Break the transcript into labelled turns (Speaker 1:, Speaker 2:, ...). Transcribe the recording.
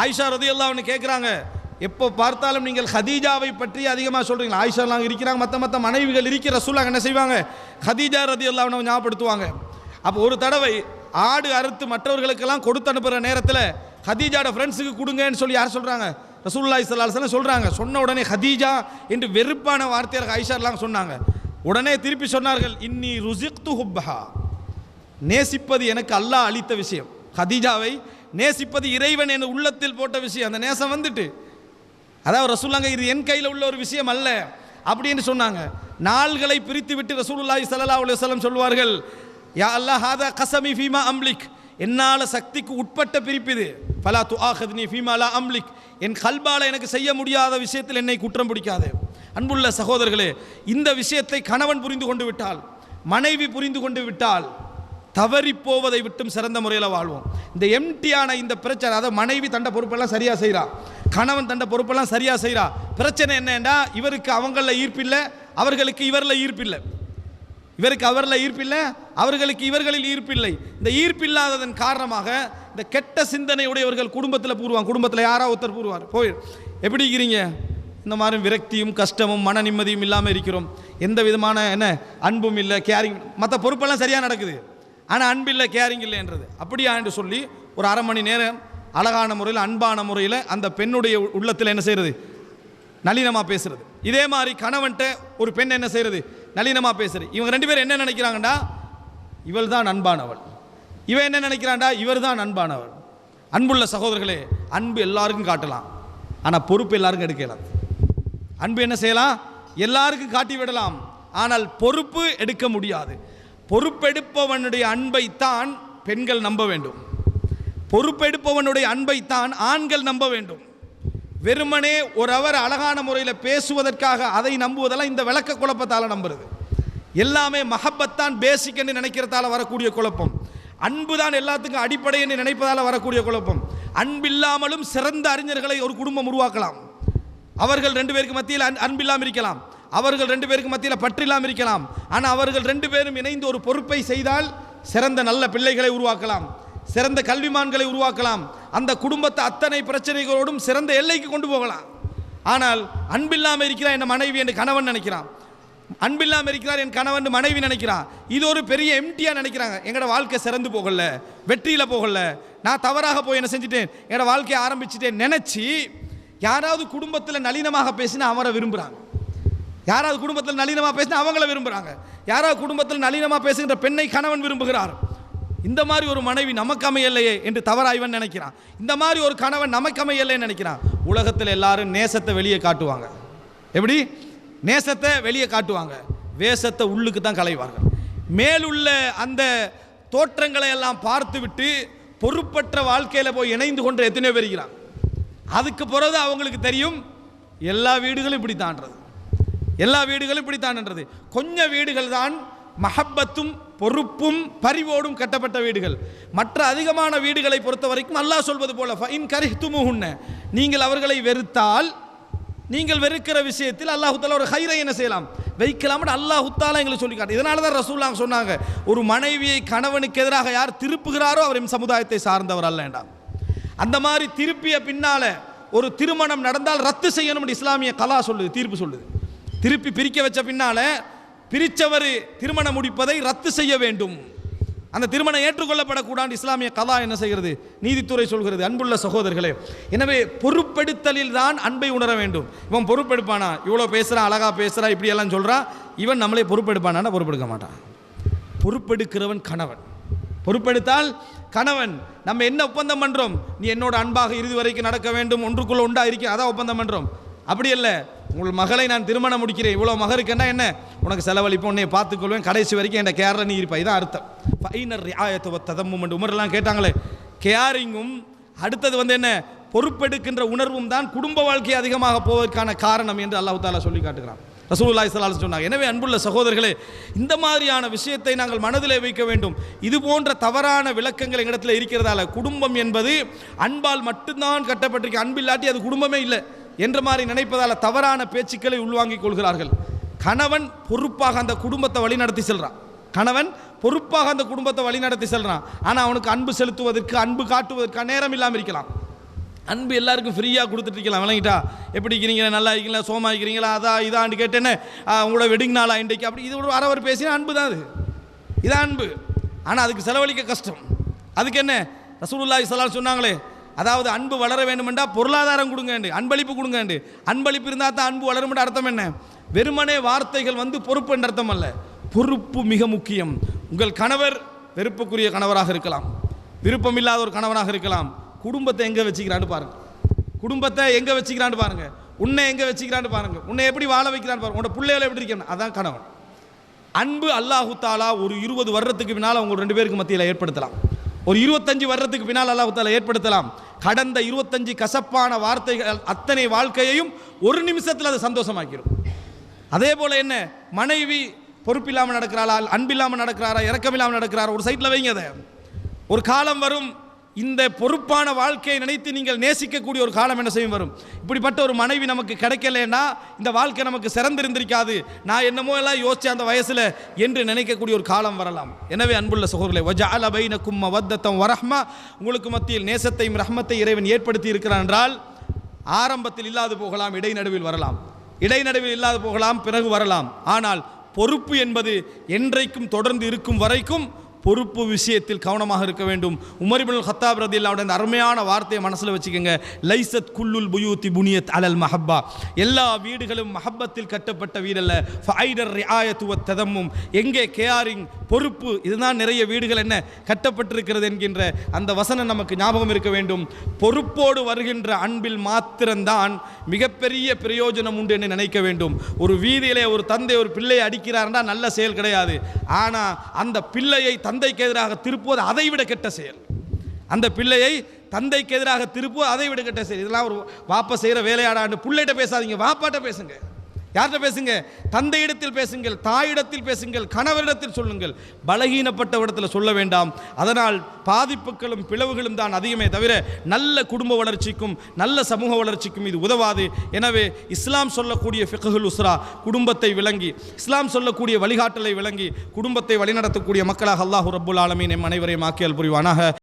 Speaker 1: ஆயிஷா ரதி அவனு கேட்குறாங்க எப்போ பார்த்தாலும் நீங்கள் ஹதீஜாவை பற்றி அதிகமாக சொல்கிறீங்களா ஆயிஷாலாம் இருக்கிறாங்க மற்ற மற்ற மனைவிகள் இருக்கிற ரசூலாங்க என்ன செய்வாங்க? ஹதீஜா ரதி அவனை ஞாபகப்படுத்துவாங்க. அப்போ ஒரு தடவை ஆடு அறுத்து மற்றவர்களுக்கெல்லாம் கொடுத்து அனுப்புகிற நேரத்தில் ஹதீஜாட ஃப்ரெண்ட்ஸுக்கு கொடுங்கன்னு சொல்லி யார் சொல்கிறாங்க ரசூல்லாய் ஸல்லல்லாஹு சொல்கிறாங்க சொன்ன உடனே ஹதீஜா என்று வெறுப்பான வார்த்தையாக ஐஷார்லாம் சொன்னாங்க. உடனே திருப்பி சொன்னார்கள் இன்னி ருசிக்து ஹுப்பஹா. நேசிப்பது எனக்கு அல்லாஹ் அளித்த விஷயம். ஹதீஜாவை நேசிப்பது இறைவன் என் உள்ளத்தில் போட்ட விஷயம். அந்த நேசம் வந்துட்டு. அதாவது ரசூல்லாங்க இது என் கையில் உள்ள ஒரு விஷயம் அல்ல. அப்படின்னு சொன்னாங்க. நாள்களை பிரித்து விட்டு ரசூலுல்லாஹி சல்லா அலுவலம் சொல்வார்கள் யா அல்லாஹ் ஹாதா கசமி ஃபீமா அம்லிக். என்னால் சக்திக்கு உட்பட்ட பிரிப்பு இது. ஃபலா துஆஹத்னி ஃபீமாலா அம்லிக். என் கல்பால எனக்கு செய்ய முடியாத விஷயத்தில் என்னை குற்றம் பிடிக்காது. அன்புள்ள சகோதரர்களே இந்த விஷயத்தை கணவன் புரிந்து கொண்டு விட்டால் மனைவி புரிந்து கொண்டு விட்டால் தவறி போவதை விட்டும் சிறந்த முறையில் வாழ்வோம். இந்த எம்டியான இந்த பிரச்சனை அதாவது மனைவி தண்ட பொறுப்பெல்லாம் சரியாக செய்கிறா கணவன் தண்ட பொறுப்பெல்லாம் சரியாக செய்கிறா பிரச்சனை என்னன்னா இவருக்கு அவங்களில் ஈர்ப்பில்லை அவர்களுக்கு இவரில் ஈர்ப்பில்லை. இவருக்கு அவரில் ஈர்ப்பில்லை அவர்களுக்கு இவர்களில் ஈர்ப்பில்லை. இந்த ஈர்ப்பில்லாததன் காரணமாக இந்த கெட்ட சிந்தனை உடையவர்கள் குடும்பத்தில் பூருவாங்க. குடும்பத்தில் யாரோ ஒருத்தர் பூருவார். போய் எப்படி இருக்கிறீங்க இந்த மாதிரி விரக்தியும் கஷ்டமும் மன நிம்மதியும் இல்லாமல் இருக்கிறோம். எந்த விதமான என்ன அன்பும் இல்லை கேரிங் மற்ற பொறுப்பெல்லாம் சரியாக நடக்குது. ஆனால் அன்பில்லை கேரிங் இல்லைன்றது. அப்படியா என்று சொல்லி ஒரு அரை மணி நேரம் அழகான முறையில் அன்பான முறையில் அந்த பெண்ணுடைய உள்ளத்தில் என்ன செய்கிறது நளினமாக பேசுறது. இதே மாதிரி கணவன்கிட்ட ஒரு பெண் என்ன செய்கிறது நளினமாக பேசுறது. இவங்க ரெண்டு பேரும் என்ன நினைக்கிறாங்கடா இவள் தான் அன்பானவள். இவன் என்ன நினைக்கிறான்டா? இவர் தான் அன்பானவள். அன்புள்ள சகோதரர்களே அன்பு எல்லாருக்கும் காட்டலாம். ஆனால் பொறுப்பு எல்லாருக்கும் எடுக்கலாம். அன்பு என்ன செய்யலாம்? எல்லாருக்கும் காட்டி விடலாம். ஆனால் பொறுப்பு எடுக்க முடியாது. பொறுப்பெடுப்பவனுடைய அன்பைத்தான் பெண்கள் நம்ப வேண்டும். பொறுப்பெடுப்பவனுடைய அன்பைத்தான் ஆண்கள் நம்ப வேண்டும். வெறுமனே ஒரு அவர் அழகான முறையில் பேசுவதற்காக அதை நம்புவதெல்லாம் இந்த விளக்க குழப்பத்தால் நம்புறது. எல்லாமே மஹப்பத்தான் பேசிக் நினைக்கிறதால வரக்கூடிய குழப்பம். அன்பு தான் எல்லாத்துக்கும் அடிப்படை என்று நினைப்பதால் வரக்கூடிய குழப்பம். அன்பில்லாமலும் சிறந்த அறிஞர்களை ஒரு குடும்பம் உருவாக்கலாம். அவர்கள் ரெண்டு பேருக்கு மத்தியில் அன்- அன்பில்லாமல் இருக்கலாம். அவர்கள் ரெண்டு பேருக்கு மத்தியில் பற்றில்லாமல் இருக்கலாம். ஆனால் அவர்கள் ரெண்டு பேரும் இணைந்து ஒரு பொறுப்பை செய்தால் சிறந்த நல்ல பிள்ளைகளை உருவாக்கலாம். சிறந்த கல்விமான்களை உருவாக்கலாம். அந்த குடும்பத்தை அத்தனை பிரச்சனைகளோடும் சிறந்த எல்லைக்கு கொண்டு போகலாம். ஆனால் அன்பில்லாமல் இருக்கிறான் என் மனைவி என்று கணவன் நினைக்கிறான். அன்பில்லாமல் இருக்கிறார் என் கணவன் மனைவி நினைக்கிறான். இது ஒரு பெரிய எம்டியாக நினைக்கிறாங்க. எங்களோட வாழ்க்கை சிறந்து போகல வெற்றியில் போகல. நான் தவறாக போய் என்ன செஞ்சுட்டேன்? என்னோடய வாழ்க்கையை ஆரம்பிச்சுட்டேன். நினச்சி யாராவது குடும்பத்தில் நளினமாக பேசினா அவரை விரும்புகிறாங்க யாராவது குடும்பத்தில் நளினமாக பேசினா அவங்கள விரும்புகிறாங்க யாராவது குடும்பத்தில் நளினமாக பேசுகின்ற பெண்ணை கணவன் விரும்புகிறார். இந்த மாதிரி ஒரு மனைவி நமக்கு அமையலையே என்று தவறாய்வன் நினைக்கிறான். இந்த மாதிரி ஒரு கணவன் நமக்கு அமையலைன்னு நினைக்கிறான். உலகத்தில் எல்லாரும் நேசத்தை வெளியே காட்டுவாங்க. எப்படி? நேசத்தை வெளியே காட்டுவாங்க. வேஷத்தை உள்ளுக்கு தான் களைவார்கள் மேலுள்ள அந்த தோற்றங்களை எல்லாம் பார்த்துவிட்டு பொறுப்பற்ற வாழ்க்கையில் போய் இணைந்து கொண்டு எத்தனையோ பேர் இருக்கிறான் அதுக்கு பிறகு அவங்களுக்கு தெரியும் எல்லா வீடுகளும் இப்படி தாண்டது எல்லா வீடுகளும் இப்படி கொஞ்சம் வீடுகள் தான் மஹப்பத்தும் பொறுப்பும் பரிவோடும் கட்டப்பட்ட வீடுகள். மற்ற அதிகமான வீடுகளை பொறுத்த வரைக்கும் அல்லாஹ் சொல்வது போல ஃபைன் கரிஹ்துமுஹுன்ன. நீங்கள் அவர்களை வெறுத்தால் நீங்கள் வெறுக்கிற விஷயத்தில் அல்லாஹுத்தாலா ஒரு ஹைரை என்ன செய்யலாம்? வைக்கலாம்னு அல்லாஹுத்தாலா எங்களுக்கு சொல்லி காட்டு இதனால தான் ரசூல்லாங்க சொன்னாங்க ஒரு மனைவியை கணவனுக்கு எதிராக யார் திருப்புகிறாரோ அவர் சமுதாயத்தை சார்ந்தவர் அல்ல அந்த மாதிரி திருப்பிய பின்னால ஒரு திருமணம் நடந்தால் ரத்து செய்யணும்னு இஸ்லாமிய கலா சொல்லுது தீர்ப்பு சொல்லுது. திருப்பி பிரிக்க வச்ச பின்னால பிரித்தவர் திருமணம் முடிப்பதை ரத்து செய்ய வேண்டும். அந்த திருமணம் ஏற்றுக்கொள்ளப்படக்கூடாது. இஸ்லாமிய கதா என்ன செய்கிறது? நீதித்துறை சொல்கிறது. அன்புள்ள சகோதரர்களே எனவே பொறுப்பெடுத்தலில் தான் அன்பை உணர வேண்டும். இவன் பொறுப்பெடுப்பானா? இவ்வளோ பேசுகிறான் அழகாக பேசுகிறா இப்படி எல்லாம் சொல்கிறான் இவன் நம்மளே பொறுப்பெடுப்பானா பொறுப்பெடுக்க மாட்டான். பொறுப்பெடுக்கிறவன் கணவன். பொறுப்பெடுத்தால் கணவன் நம்ம என்ன ஒப்பந்தம் பண்ணுறோம் நீ என்னோட அன்பாக இறுதி வரைக்கும் நடக்க வேண்டும். ஒன்றுக்குள்ளே உண்டா இருக்க அதான் ஒப்பந்தம் பண்ணுறோம் அப்படி இல்லை உங்கள் மகளை நான் திருமணம் முடிக்கிறேன். இவ்வளோ மகருக்குன்னா என்ன? உனக்கு செலவழிப்போம். உன்னை பார்த்துக்கொள்வேன். கடைசி வரைக்கும் என் கேரில் நீ இருப்பா இதான் அர்த்தம். ஃபைனர் ரியாயத்துவ ததம்மும் என்று உமரெல்லாம் கேட்டாங்களே. கேரிங்கும் அடுத்தது வந்து என்ன? பொறுப்பெடுக்கின்ற உணர்வும் தான் குடும்ப வாழ்க்கை அதிகமாக போவதற்கான காரணம் என்று அல்லாஹு தாலா சொல்லி காட்டுகிறான். ரசூலுல்லாஹி ஸல்லல்லாஹு சொன்னாங்க. எனவே அன்புள்ள சகோதரர்களே இந்த மாதிரியான விஷயத்தை நாங்கள் மனதிலே வைக்க வேண்டும். இது போன்ற தவறான விளக்கங்கள் எங்களிடத்தில் இருக்கிறதால குடும்பம் என்பது அன்பால் மட்டும்தான் கட்டப்பட்டிருக்கு. அன்பில்லாட்டி அது குடும்பமே இல்லை. என்ற மாதிரி நினைப்பதால் தவறான பேச்சுக்களை உள்வாங்கிக் கொள்கிறார்கள். கணவன் பொறுப்பாக அந்த குடும்பத்தை வழிநடத்தி செல்கிறான் கணவன் பொறுப்பாக அந்த குடும்பத்தை வழிநடத்தி செல்கிறான் ஆனால் அவனுக்கு அன்பு செலுத்துவதற்கு அன்பு காட்டுவதற்கு நேரம் இல்லாமல் இருக்கலாம். அன்பு எல்லாருக்கும் ஃப்ரீயாக கொடுத்துட்டு இருக்கலாம். விளங்கிட்டா? எப்படி இருக்கிறீங்க நல்லா இருக்கீங்களா? சோமா இருக்கிறீங்களா? அதா இதான்னு கேட்டேன்னு உங்களோட வெட்டிங் நாளா இன்றைக்கு? அப்படி இது ஒரு அரவர் பேசினா அன்பு தான் அது. இதான் அன்பு. ஆனால் அதுக்கு செலவழிக்க கஷ்டம். அதுக்கு என்ன? ரசூலுல்லாஹி ஸல்லல்லாஹு சொன்னாங்களே அதாவது அன்பு வளர வேண்டுமெண்டா பொருளாதாரம் கொடுங்கண்டு. அன்பளிப்பு கொடுங்கண்டு. அன்பளிப்பு இருந்தால் தான் அன்பு வளருமென்ற அர்த்தம் என்ன? வெறுமனே வார்த்தைகள் வந்து பொறுப்பு என்ற அர்த்தம் அல்ல. பொறுப்பு மிக முக்கியம். உங்கள் கணவர் வெறுப்புக்குரிய கணவராக இருக்கலாம். விருப்பமில்லாத ஒரு கணவனாக இருக்கலாம். குடும்பத்தை எங்கே வச்சுக்கிறான்னு பாருங்க. குடும்பத்தை எங்கே வச்சுக்கிறான்னு பாருங்க. உன்னை எங்கே வச்சுக்கிறான்னு பாருங்க. உன்னை எப்படி வாழ வைக்கிறான்னு பாருங்க. உன்னோட பிள்ளைகளை எப்படி இருக்கணும்? அதான் கணவன். அன்பு அல்லாஹு தாலா ஒரு இருபது வருடத்துக்கு பின்னால் அவங்க ரெண்டு பேருக்கு மத்தியில் ஏற்படுத்தலாம். ஒரு இருபத்தஞ்சு வருடத்துக்கு பின்னால் அல்லாஹு ஏற்படுத்தலாம். கடந்த இருபத்தஞ்சு கசப்பான வார்த்தைகள் அத்தனை வாழ்க்கையையும் ஒரு நிமிஷத்தில் அது சந்தோஷமாக்கிடும் அதே போல் என்ன? மனைவி பொறுப்பில்லாமல் நடக்கிறாளா? அன்பில்லாமல் நடக்கிறாரா? இறக்கமில்லாமல் நடக்கிறாரா? ஒரு சைட்டில் வைங்க அதை. ஒரு காலம் வரும் இந்த பொறுப்பான வாழ்க்கையை நினைத்து நீங்கள் நேசிக்கக்கூடிய ஒரு காலம் என்ன செய்யும் வரும்? இப்படிப்பட்ட ஒரு மனைவி நமக்கு கிடைக்கலன்னா இந்த வாழ்க்கை நமக்கு சிறந்திருந்திருக்காது. நான் என்னமோ எல்லாம் யோசித்தேன் அந்த வயசில் என்று நினைக்கக்கூடிய ஒரு காலம் வரலாம். எனவே அன்புள்ள சகோதரர்களே வஜால கும்ம வத்தத்தம் வரஹ்மா. உங்களுக்கு மத்தியில் நேசத்தையும் ரஹ்மத்தை இறைவன் ஏற்படுத்தி இருக்கிறான் என்றால் ஆரம்பத்தில் இல்லாது போகலாம் இடைநடுவில் வரலாம். இடைநடுவில் இல்லாது போகலாம் பிறகு வரலாம். ஆனால் பொறுப்பு என்பது என்றைக்கும் தொடர்ந்து இருக்கும் வரைக்கும் பொறுப்பு விஷயத்தில் கவனமாக இருக்க வேண்டும். உமரிபுல் ஹத்தாப் ரதி அந்த அருமையான வார்த்தையை மனசில் வச்சுக்கோங்க. லைசத் குல்லுல் புயூத்தி புனியத் அலல் மஹப்பா. எல்லா வீடுகளும் மஹப்பத்தில் கட்டப்பட்ட வீடல்ல. ஃபைடர் ரியாயத்துவ ததமும் எங்கே கேஆரிங் பொறுப்பு இதுதான் நிறைய வீடுகள் என்ன? கட்டப்பட்டிருக்கிறது என்கின்ற அந்த வசனம் நமக்கு ஞாபகம் இருக்க வேண்டும். பொறுப்போடு வருகின்ற அன்பில் மாத்திரம்தான் மிகப்பெரிய பிரயோஜனம் உண்டு என்று நினைக்க வேண்டும். ஒரு வீதியிலே ஒரு தந்தை ஒரு பிள்ளையை அடிக்கிறார்னா நல்ல செயல் கிடையாது. ஆனால் அந்த பிள்ளையை தந்தைக்கு எதிராக திருப்புவது அதை விட கெட்ட செயல். அந்த பிள்ளையை தந்தைக்கு எதிராக திருப்புவது அதை விட கெட்ட செயல். இதெல்லாம் ஒரு வாப்பா செய்கிற வேலையாடாண்டு பிள்ளைகிட்ட பேசாதீங்க வாப்பாட்ட பேசுங்க. யார்கிட்ட பேசுங்க? தந்தையிடத்தில் பேசுங்கள் தாயிடத்தில் பேசுங்கள் கணவரிடத்தில் சொல்லுங்கள். பலகீனப்பட்ட இடத்துல சொல்ல வேண்டாம். அதனால் பாதிப்புகளும் பிளவுகளும் தான் அதிகமே தவிர நல்ல குடும்ப வளர்ச்சிக்கும் நல்ல சமூக வளர்ச்சிக்கும் இது உதவாது. எனவே இஸ்லாம் சொல்லக்கூடிய ஃபிகஹுல் உஸ்ரா குடும்பத்தை விளங்கி இஸ்லாம் சொல்லக்கூடிய வழிகாட்டலை விளங்கி குடும்பத்தை வழிநடத்தக்கூடிய மக்களாக அல்லாஹு ரப்புல் ஆலமீன் எம் அனைவரையும் ஆக்கியல் புரிவானாக.